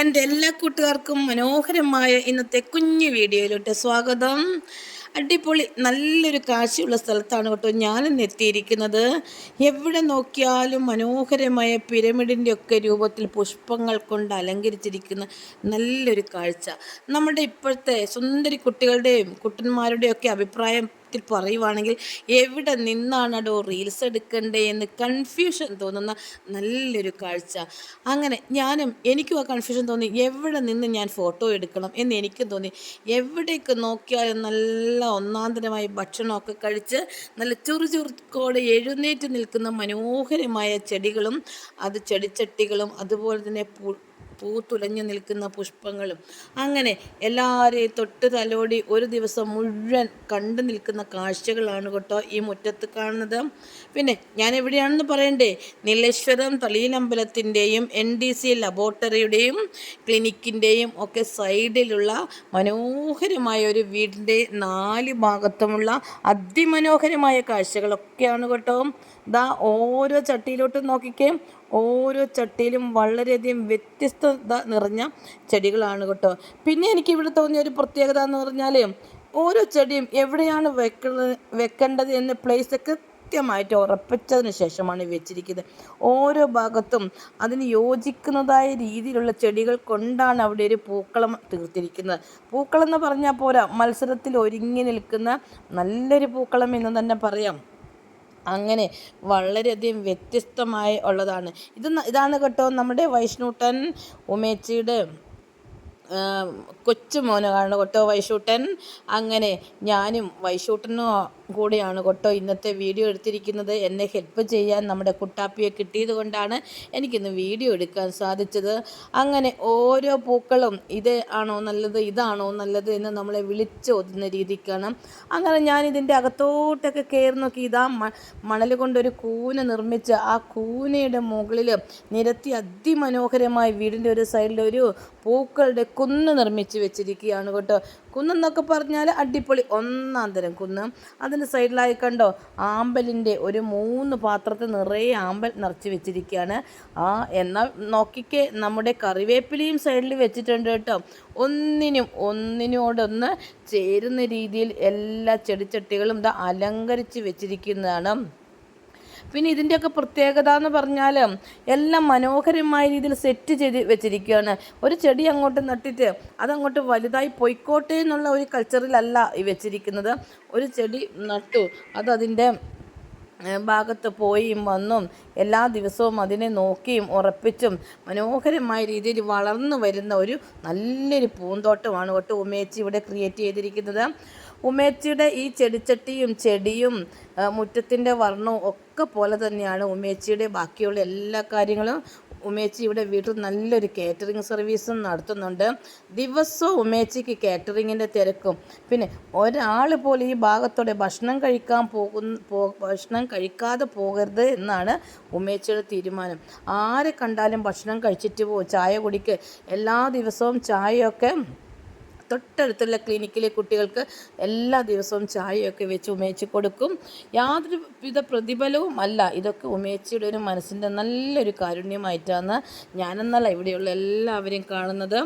എന്റെ എല്ലാ കൂട്ടുകാർക്കും മനോഹരമായ ഇന്നത്തെ കുഞ്ഞു വീഡിയോയിലോട്ട് സ്വാഗതം. അടിപൊളി നല്ലൊരു കാഴ്ചയുള്ള സ്ഥലത്താണ് കേട്ടോ ഞാനിന്ന് എത്തിയിരിക്കുന്നത്. എവിടെ നോക്കിയാലും മനോഹരമായ പിരമിഡിന്റെ ഒക്കെ രൂപത്തിൽ പുഷ്പങ്ങൾ കൊണ്ട് അലങ്കരിച്ചിരിക്കുന്ന നല്ലൊരു കാഴ്ച. നമ്മുടെ ഇപ്പോഴത്തെ സുന്ദരി കുട്ടികളുടെയും കുട്ടന്മാരുടെയും ഒക്കെ അഭിപ്രായം ത്തിൽ പറയുവാണെങ്കിൽ എവിടെ നിന്നാണടോ റീൽസ് എടുക്കണ്ടേ എന്ന് കൺഫ്യൂഷൻ തോന്നുന്ന നല്ലൊരു കാഴ്ച. അങ്ങനെ ഞാനും എനിക്കും ആ കൺഫ്യൂഷൻ തോന്നി. എവിടെ നിന്ന് ഞാൻ ഫോട്ടോ എടുക്കണം എന്ന് എനിക്കും തോന്നി. എവിടേക്ക് നോക്കിയാലും നല്ല ഒന്നാന്തരമായ ഭക്ഷണമൊക്കെ കഴിച്ച് നല്ല ചുറുചുറുക്കോടെ എഴുന്നേറ്റ് നിൽക്കുന്ന മനോഹരമായ ചെടികളും അത് ചെടിച്ചട്ടികളും അതുപോലെ തന്നെ പൂത്തുലഞ്ഞു നിൽക്കുന്ന പുഷ്പങ്ങളും. അങ്ങനെ എല്ലാവരെയും തൊട്ട് തലോടി ഒരു ദിവസം മുഴുവൻ കണ്ടു നിൽക്കുന്ന കാഴ്ചകളാണ് കേട്ടോ ഈ മുറ്റത്ത് കാണുന്നത്. പിന്നെ ഞാൻ എവിടെയാണെന്ന് പറയണ്ടേ? നീലേശ്വരം തളിയിലമ്പലത്തിന്റെയും എൻ ഡി സി ലബോറട്ടറിയുടെയും ക്ലിനിക്കിന്റെയും ഒക്കെ സൈഡിലുള്ള മനോഹരമായ ഒരു വീടിന്റെ നാല് ഭാഗത്തുമുള്ള അതിമനോഹരമായ കാഴ്ചകളൊക്കെയാണ് കേട്ടോ. ദാ ഓരോ ചട്ടിയിലോട്ടും നോക്കിക്കേ. ഓരോ ചട്ടിയിലും വളരെയധികം വ്യത്യസ്തത നിറഞ്ഞ ചെടികളാണ് കേട്ടോ. പിന്നെ എനിക്ക് ഇവിടെ തോന്നിയ ഒരു പ്രത്യേകത എന്ന് പറഞ്ഞാൽ ഓരോ ചെടിയും എവിടെയാണ് വെക്ക വെക്കേണ്ടത് എന്ന പ്ലേസ് കൃത്യമായിട്ട് ഉറപ്പിച്ചതിന് ശേഷമാണ് വെച്ചിരിക്കുന്നത്. ഓരോ ഭാഗത്തും അതിന് യോജിക്കുന്നതായ രീതിയിലുള്ള ചെടികൾ കൊണ്ടാണ് അവിടെ ഒരു പൂക്കളം തീർത്തിരിക്കുന്നത്. പൂക്കളം എന്ന് പറഞ്ഞാൽ പോരാ മത്സരത്തിൽ ഒരുങ്ങി നിൽക്കുന്ന നല്ലൊരു പൂക്കളം എന്ന് തന്നെ പറയാം. അങ്ങനെ വളരെയധികം വ്യത്യസ്തമായി ഉള്ളതാണ്. ഇത് ഇതാണ് കേട്ടോ നമ്മുടെ വൈഷ്ണൂട്ടൻ ഉമേച്ചിയുടെ കൊച്ചു മോനാണ് കേട്ടോ വൈശൂട്ടൻ അങ്ങനെ ഞാനും വൈശൂട്ടനും കൂടെയാണ് കേട്ടോ ഇന്നത്തെ വീഡിയോ എടുത്തിരിക്കുന്നത്. എന്നെ ഹെൽപ്പ് ചെയ്യാൻ നമ്മുടെ കുട്ടാപ്പിയെ കിട്ടിയത് കൊണ്ടാണ് എനിക്കിന്ന് വീഡിയോ എടുക്കാൻ സാധിച്ചത്. അങ്ങനെ ഓരോ പൂക്കളും ഇത് ആണോ നല്ലത് ഇതാണോ നല്ലത് എന്ന് നമ്മളെ വിളിച്ച് ഒതുന്ന രീതിക്കാണ്. അങ്ങനെ ഞാൻ ഇതിന്റെ അകത്തോട്ടൊക്കെ കയറി നോക്കി. ഇതാ മണൽ കൊണ്ടൊരു കൂന നിർമ്മിച്ച് ആ കൂനയുടെ മുകളിൽ നിരത്തി അതിമനോഹരമായി വീടിന്റെ ഒരു സൈഡിൽ ഒരു പൂക്കളുടെ കുന്ന് നിർമ്മിച്ച് വെച്ചിരിക്കുകയാണ് കേട്ടോ. കുന്നെന്നൊക്കെ പറഞ്ഞാൽ അടിപൊളി ഒന്നാം തരം കുന്ന്. അതിന്റെ സൈഡിലായി കണ്ടോ ആമ്പലിന്റെ ഒരു മൂന്ന് പാത്രത്തിൽ നിറയെ ആമ്പൽ നിറച്ച് വെച്ചിരിക്കുകയാണ്. ആ എന്നാൽ നോക്കിക്കേ നമ്മുടെ കറിവേപ്പിലയും സൈഡിൽ വെച്ചിട്ടുണ്ട് കേട്ടോ. ഒന്നിനും ഒന്നിനോടൊന്ന് ചേരുന്ന രീതിയിൽ എല്ലാ ചെടിച്ചട്ടികളും ഇതാ അലങ്കരിച്ച് വെച്ചിരിക്കുന്നതാണ്. പിന്നെ ഇതിന്റെയൊക്കെ പ്രത്യേകത എന്ന് പറഞ്ഞാൽ എല്ലാം മനോഹരമായ രീതിയിൽ സെറ്റ് ചെയ്ത് വെച്ചിരിക്കുകയാണ്. ഒരു ചെടി അങ്ങോട്ട് നട്ടിട്ട് അതങ്ങോട്ട് വലുതായി പൊയ്ക്കോട്ടെ എന്നുള്ള ഒരു കൾച്ചറിലല്ല ഈ വെച്ചിരിക്കുന്നത്. ഒരു ചെടി നട്ടു. അതതിന്റെ ഭാഗത്ത് പോയും വന്നും എല്ലാ ദിവസവും അതിനെ നോക്കിയും ഉറപ്പിച്ചും മനോഹരമായ രീതിയിൽ വളർന്നു വരുന്ന ഒരു നല്ലൊരു പൂന്തോട്ടമാണ് കേട്ടോ ഉമേച്ചി ഇവിടെ ക്രിയേറ്റ് ചെയ്തിരിക്കുന്നത്. ഉമേച്ചിയുടെ ഈ ചെടിച്ചട്ടിയും ചെടിയും മുറ്റത്തിന്റെ വർണവും ഒക്കെ പോലെ തന്നെയാണ് ഉമേച്ചിയുടെ ബാക്കിയുള്ള എല്ലാ കാര്യങ്ങളും ഉമേച്ചി ഇവിടെ വീട്ടിൽ നല്ലൊരു കേറ്ററിംഗ് സർവീസും നടത്തുന്നുണ്ട്. ദിവസവും ഉമേച്ചിക്ക് കേറ്ററിങ്ങിന്റെ തിരക്കും. പിന്നെ ഒരാൾ പോലും ഈ ഭാഗത്തോടെ ഭക്ഷണം കഴിക്കാൻ പോകുന്ന ഭക്ഷണം കഴിക്കാതെ പോകരുത് എന്നാണ് ഉമേച്ചിയുടെ തീരുമാനം. ആരെ കണ്ടാലും ഭക്ഷണം കഴിച്ചിട്ട് പോകും ചായ കുടിക്ക്. എല്ലാ ദിവസവും ചായയൊക്കെ തൊട്ടടുത്തുള്ള ക്ലിനിക്കിലെ കുട്ടികൾക്ക് എല്ലാ ദിവസവും ചായയൊക്കെ വെച്ച് ഉമേച്ച് കൊടുക്കും. യാതൊരു വിധ പ്രതിഫലവും അല്ല ഇതൊക്കെ ഉമേച്ചിയുടെ ഒരു മനസ്സിന്റെ നല്ലൊരു കാരുണ്യമായിട്ടാണ് ഞാനെന്നല്ല ഇവിടെയുള്ള എല്ലാവരെയും കാണുന്നത്.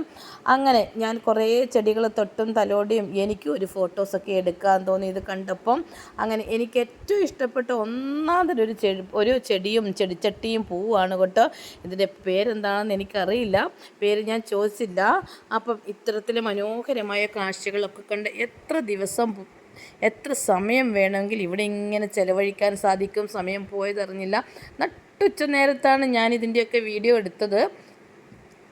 അങ്ങനെ ഞാൻ കുറേ ചെടികൾ തൊട്ടും തലോടിയും എനിക്കും ഒരു ഫോട്ടോസൊക്കെ എടുക്കാൻ തോന്നി ഇത് കണ്ടപ്പം. അങ്ങനെ എനിക്ക് ഏറ്റവും ഇഷ്ടപ്പെട്ട ഒന്നാമതൊരു ചെടി ഒരു ചെടിയും ചെടിച്ചട്ടിയും പൂവാണ് കേട്ടോ. ഇതിന്റെ പേരെന്താണെന്ന് എനിക്കറിയില്ല. പേര് ഞാൻ ചോദിച്ചില്ല. അപ്പം ഇത്തരത്തിൽ മനോഹര മനോഹരമായ കാഴ്ചകളൊക്കെ കണ്ട് എത്ര ദിവസം എത്ര സമയം വേണമെങ്കിൽ ഇവിടെ ഇങ്ങനെ ചിലവഴിക്കാൻ സാധിക്കും. സമയം പോയതറിഞ്ഞില്ല. നട്ടുച്ച നേരത്താണ് ഞാൻ ഇതിന്റെയൊക്കെ വീഡിയോ എടുത്തത്.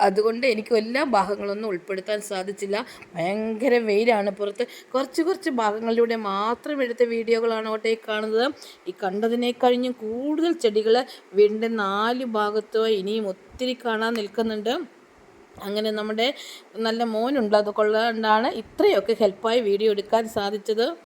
അതുകൊണ്ട് എനിക്ക് എല്ലാ ഭാഗങ്ങളൊന്നും ഉൾപ്പെടുത്താൻ സാധിച്ചില്ല. ഭയങ്കര വെയിലാണ് പുറത്ത്. കുറച്ച് കുറച്ച് ഭാഗങ്ങളിലൂടെ മാത്രം എടുത്ത വീഡിയോകളാണ് ഓട്ടെ കാണുന്നത്. ഈ കണ്ടതിനെ കഴിഞ്ഞും കൂടുതൽ ചെടികൾ വീടിന്റെ നാല് ഭാഗത്തോ ഇനിയും ഒത്തിരി കാണാൻ നിൽക്കുന്നുണ്ട്. അങ്ങനെ നമ്മുടെ നല്ല മോനുണ്ട്. അതുകൊണ്ടാണ് ഇത്രയൊക്കെ ഹെൽപ്പായി വീഡിയോ എടുക്കാൻ സാധിച്ചത്.